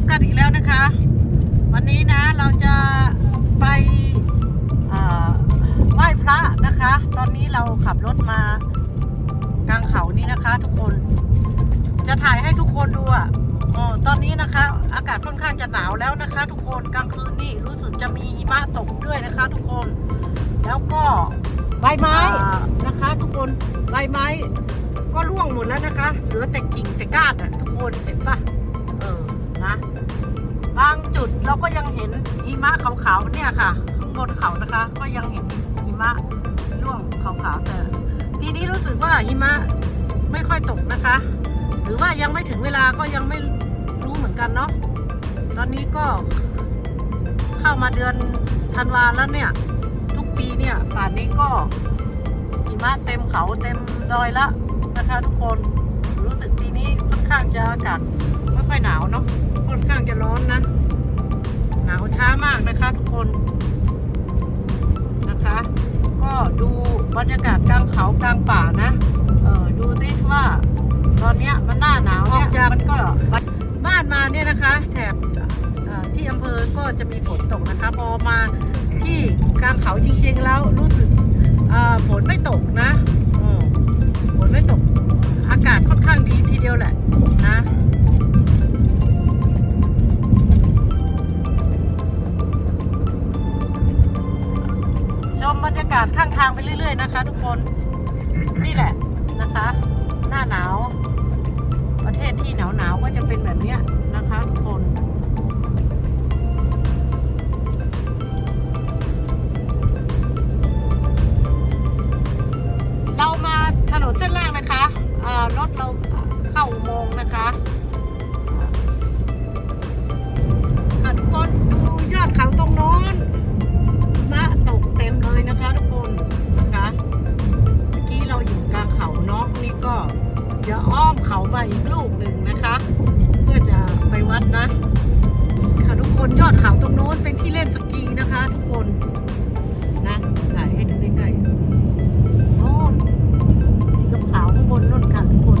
บกันอีกแล้วนะคะ วันนี้นะเราจะไปอ่าไหว้พระนะคะ ตอนนี้เราขับรถมากลางเขานี่นะคะ ทุกคน จะถ่ายให้ทุกคนดูอะอ๋อตอนนี้นะคะ อากาศค่อนข้างจะหนาวแล้วนะคะ ทุกคนกลางคืนนี่รู้สึกจะมีหิมะตกด้วยนะคะ ทุกคน แล้วก็ใบไม้อ่านะคะ ทุกคนใบไม้ก็ร่วงหมดแล้วนะคะ เหลือแต่กิ่งแต่ก้านอะทุกคนเห็นปะเออ นะ บางจุดเราก็ยังเห็นหิมะขาวๆเนี่ยค่ะ ข้างบนเขานะคะ ก็ยังเห็นหิมะร่วงขาวๆแต่ทีนี้รู้สึกว่าหิมะไม่ค่อยตกนะคะ หรือว่ายังไม่ถึงเวลาก็ยังไม่รู้เหมือนกันเนาะตอนนี้ก็เข้ามาเดือนธันวาแล้วเนี่ย ทุกปีเนี่ยป่านนี้ก็หิมะเต็มเขาเต็มดอยละนะคะ ทุกคนรู้สึกปีนี้ค่อนข้างจะอากาศ อยหนาวเนาะค่อนข้างจะร้อนนะ หนาวช้ามากนะคะทุกคนนะคะ ก็ดูบรรยากาศกลางเขากลางป่านะเออดูสิว่า ตอนเนี้ยมันหน้าหนาวเนี่ยมันก็บ้านมาเนี่ยนะคะ แถบเอ่อที่อำเภอก็จะมีฝนตกนะคะ พอมาที่กลางเขาจริงๆแล้วรู้สึกเอ่อฝนไม่ตกนะอืมฝนไม่ตก อากาศค่อนข้างดีทีเดียวแหละนะ นะคะทุกคนนี่แหละนะคะ หน้าหนาว ประเทศที่หนาวหนาวๆก็จะเป็นแบบเนี้ยนะคะทุกคนเรามาถนนเส้นล่างนะคะรถเราเข้าอุโมงค์นะคะค่ะทุกคนดูยอดเขาตรงโน้นมะตกเต็มเลยนะคะทุกคน จะอ้อมเขามาอีกลูกหนึ่งนะคะ เพื่อจะไปวัดนะ ค่ะทุกคนยอดเขาตรงโน้นเป็นที่เล่นสกีนะคะ ทุกคนนะถ่ายให้ดูใกล้ๆโอ้นสีขาวข้างบนนู่นค่ะทุกคน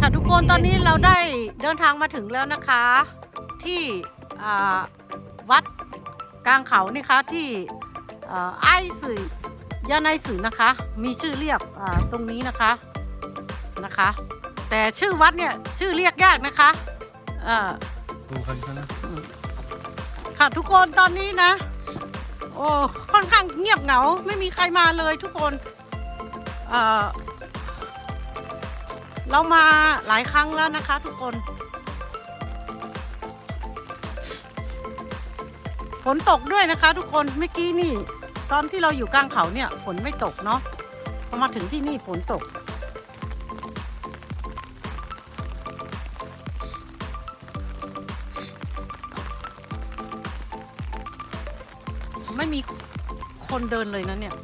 ค่ะทุกคนตอนนี้เราได้เดินทางมาถึงแล้วนะคะ ที่วัดกลางเขานี่คะที่ ไอ้สื่อยาในสื่อนะคะ มีชื่อเรียกอ่าตรงนี้นะคะนะคะ แต่ชื่อวัดเนี่ยชื่อเรียกยากนะคะเอ่อดูคันกันนะค่ะทุกคนตอนนี้นะ โอ้ค่อนข้างเงียบเหงาไม่มีใครมาเลยทุกคนเอ่อเรามาหลายครั้งแล้วนะคะ ทุกคนฝนตกด้วยนะคะ ทุกคนเมื่อกี้นี่ ตอนที่เราอยู่กลางเขาเนี่ยฝนไม่ตกเนาะพอมาถึงที่นี่ฝนตก ไม่มีคนเดินเลยนะเนี่ย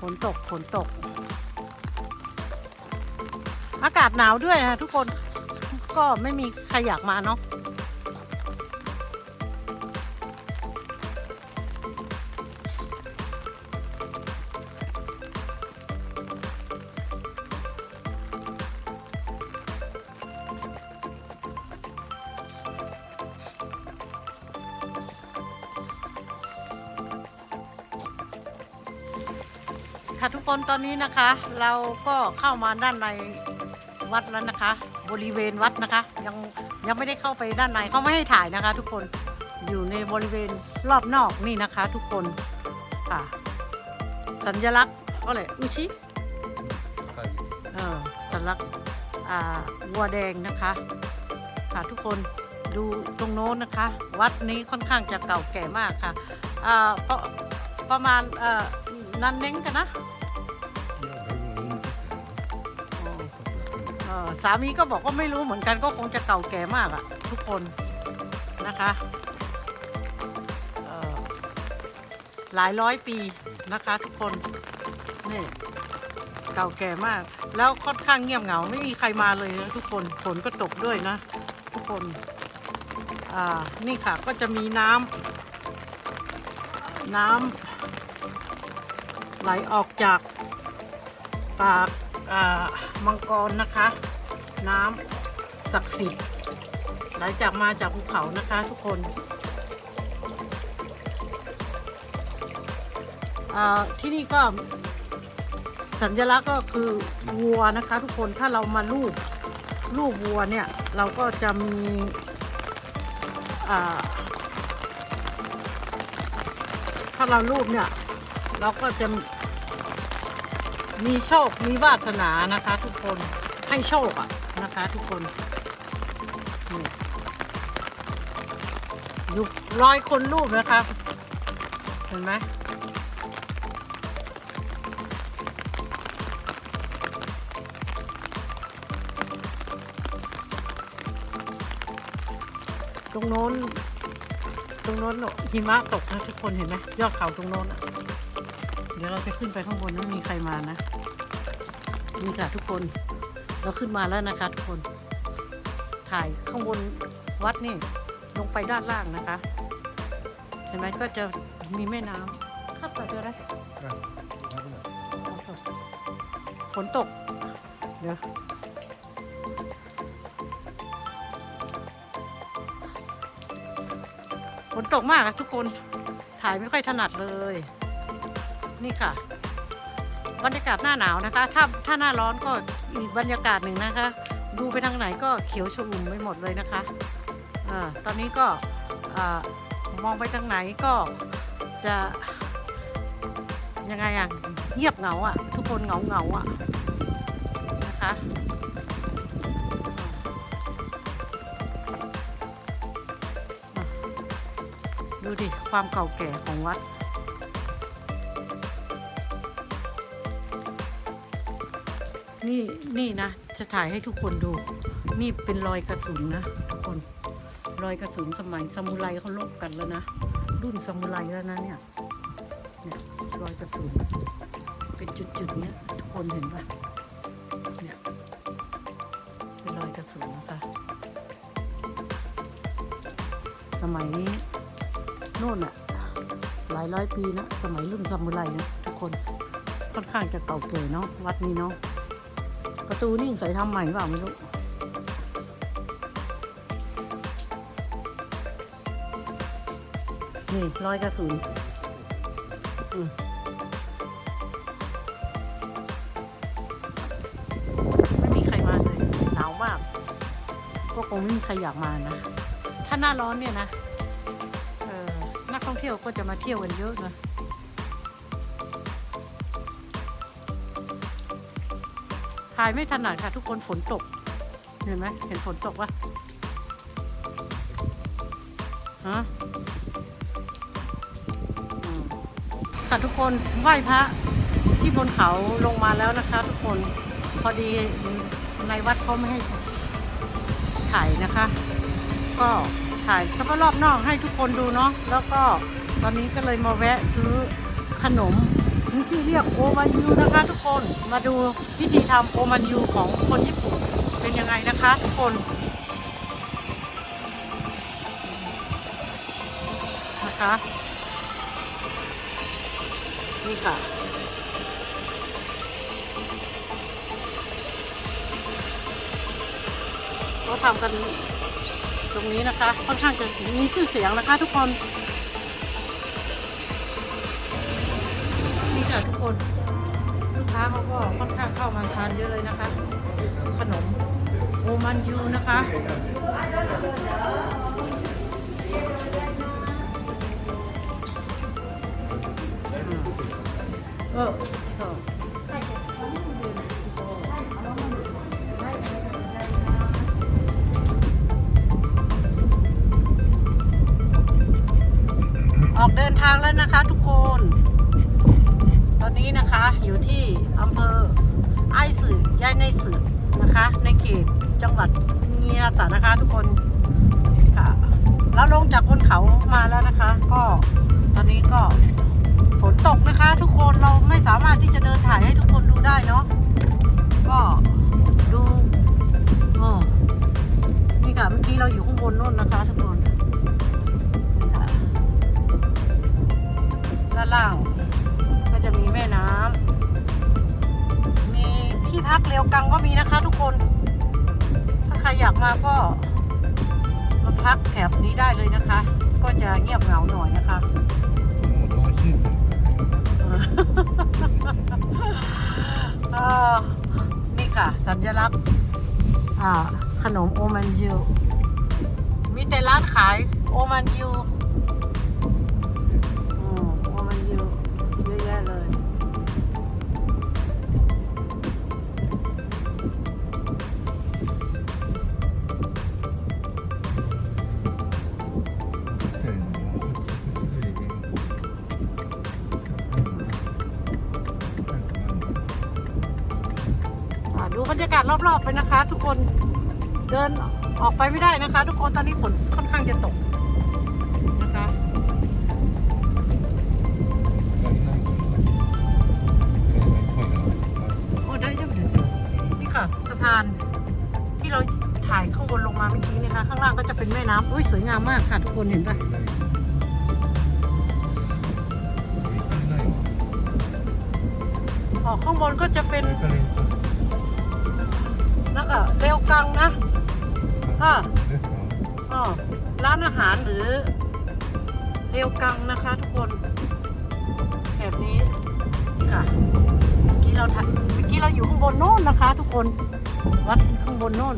ฝนตกฝนตก อากาศหนาวด้วยนะทุกคนก็ไม่มีใครอยากมาเนาะ ค่ะทุกคนตอนนี้นะคะ เราก็เข้ามาด้านในวัดแล้วนะคะ บริเวณวัดนะคะ ยังยังไม่ได้เข้าไปด้านในเขาไม่ให้ถ่ายนะคะ ทุกคนอยู่ในบริเวณรอบนอกนี่นะคะ ทุกคนค่ะ สัญลักษณ์ก็เลยอุชิใช่เออสัญลักษณ์อ่าวัวแดงนะคะ ค่ะทุกคนดูตรงโน้นนะคะ วัดนี้ค่อนข้างจะเก่าแก่มากค่ะอ่าประประมาณเอ่อ นันเน้งกันนะเอ่อสามีก็บอกว่าไม่รู้เหมือนกันก็คงจะเก่าแก่มากอะทุกคนนะคะเอ่อหลายร้อยปีนะคะทุกคนนี่เก่าแก่มาก แล้วค่อนข้างเงียบเหงาไม่มีใครมาเลยนะทุกคนฝนก็ตกด้วยนะ ทุกคนอ่านี่ค่ะก็จะมีน้ำน้ำ ไหลออกจากปากมังกรนะคะ น้ำศักดิ์สิทธิ์ไหลจากมาจากภูเขานะคะทุกคนที่นี่ก็สัญลักษณ์ก็คือวัวนะคะ ทุกคนถ้าเรามาลูบลูบวัวเนี่ย เราก็จะมีถ้าเราลูบเนี่ย เราก็จะมีโชค มีวาสนานะคะ ทุกคนให้โชคอะนะคะ ทุกคนอยู่ร้อยคนรูปนะคะ เห็นไหมตรงโน้น ตรงโน้นหิมะตกนะทุกคนเห็นไหมยอดเขาตรงโน้นอะ ดี๋ยวเราจะขึ้นไปข้างบนนั้นมีใครมานะนี่ค่ะทุกคนเราขึ้นมาแล้วนะคะทุกคน ถ่ายข้างบนวัดนี่ลงไปด้านล่างนะคะ เห็นไหมก็จะมีแม่น้ำข้าไปเจอได้ฝนตก เดี๋ยวฝนตกมากอะทุกคนถ่ายไม่ค่อยถนัดเลย นี่ค่ะ บรรยากาศหน้าหนาวนะคะ ถ้าถ้าหน้าร้อนก็อีกบรรยากาศหนึ่งนะคะ ดูไปทางไหนก็เขียวชอุ่มไปหมดเลยนะคะอตอนนี้ก็อ่ามองไปทางไหนก็จะยังไงอะเงียบเหงาอะทุกคนเหงาเหงาๆอะนะคะดูดิ ความเก่าแก่ของวัด นี่นี่นะ จะถ่ายให้ทุกคนดู นี่เป็นรอยกระสุนนะทุกคน รอยกระสุนสมัยซามูไรเขาลบกันแล้วนะ รุ่นซามูไรแล้วนะเนี่ยเนี่ยรอยกระสุน เป็นจุดๆเนี้ยทุกคนเห็นปะเนี่ยเป็นรอยกระสุนนะคะสมัยโน่นอะหลายร้อยปีนะ สมัยรุ่นซามูไรนะทุกคนค่อนข้างจะเก่าแก่เนาะวัดนี้เนาะ ประตูนี่ใส่ทำใหม่เปล่าไม่รู้นี่รอยกระสุนมไม่มีใครมาเลยหนาวมาก ก็คงไม่มีใครอยากมานะ ถ้าหน้าร้อนเนี่ยนะเออนักท่องเที่ยวก็จะมาเที่ยวกันเยอะนะ ถ่ายไม่ถนัดค่ะ ทุกคนฝนตก เห็นไหมเห็นฝนตกปะฮะค่ะทุกคนไหว้พระที่บนเขาลงมาแล้วนะคะ ทุกคนพอดีในวัดเขาไม่ให้ถ่ายนะคะ ก็ถ่ายเฉพาะรอบนอกให้ทุกคนดูเนาะแล้วก็ตอนนี้ก็เลยมาแวะซื้อขนม มีชื่อเรียกโอมายูนะคะทุกคนมาดูพิธีทำโอมายูของคนญี่ปุ่นเป็นยังไงนะคะทุกคนนะคะนี่ค่ะเขาทำกันตรงนี้นะคะ ค่อนข้างจะมีชื่อเสียงนะคะทุกคน ค่ะทุกคน ลูกค้าเขาก็ค่อนข้างเข้ามาทานเยอะเลยนะคะ ขนมโอมันยูนะคะเออそうออกเดินทางแล้วนะคะทุกคน นี้นะคะ อยู่ที่อำเภอไอสื่อย่ายในสื่อนะคะ ในเขตจังหวัดเงียตะนะคะทุกคนค่ะแล้วลงจากบนเขามาแล้วนะคะ ก็ตอนนี้ก็ฝนตกนะคะ ทุกคนเราไม่สามารถที่จะเดินถ่ายให้ทุกคนดูได้เนาะก็ดูอ๋อนี่ค่ะเมื่อกี้เราอยู่ข้างบนนู่นนะคะ ทุกคนนี่ค่ะด้านล่าง น้ำมีที่พักเรียวกังก็มีนะคะทุกคน ถ้าใครอยากมาก็มาพักแถบนี้ได้เลยนะคะ ก็จะเงียบเหงาหน่อยนะคะนี่ค่ะ สัญลักษณ์ขนมโอมันยูมีแต่ร้านขายโอมันยู ยากาศรอบๆไปนะคะ ทุกคนเดินออกไปไม่ได้นะคะ ทุกคนตอนนี้ฝนค่อนข้างจะตกนะคะโอ้ได้จ้าเลยวสินี่ค่ะสะพานที่เราถ่ายข้างบนลงมาเมื่อกี้นะคะ ข้างล่างก็จะเป็นแม่น้ำอุ้ยสวยงามมากค่ะทุกคนเห็นปะออกข้างบนก็จะเป็น แล้วก็เร็วกังนะอ่าอ๋อร้านอาหารหรือเรียวกังนะคะทุกคนแถบนี้ค่ะเมื่อกี้เราถ่ายเมื่อกี้เราอยู่ข้างบนโน่นนะคะ ทุกคนวัดข้างบนโน่น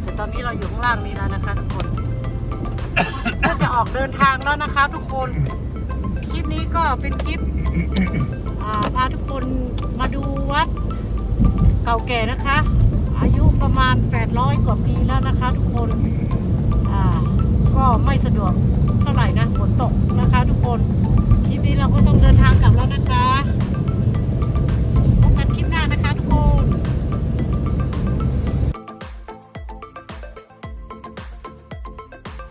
แต่ตอนนี้เราอยู่ข้างล่างนี้แล้วนะคะ ทุกคนก็จะออกเดินทางแล้วนะคะ ทุกคนคลิปนี้ก็เป็นคลิปอ่าพาทุกคนมาดูวัดเก่าแก่นะคะอายุ ประมาณ 800 กว่าปีแล้วนะคะ ทุกคนอ่าก็ไม่สะดวกเท่าไหร่นะฝนตกนะคะ ทุกคนคลิปนี้เราก็ต้องเดินทางกลับแล้วนะคะ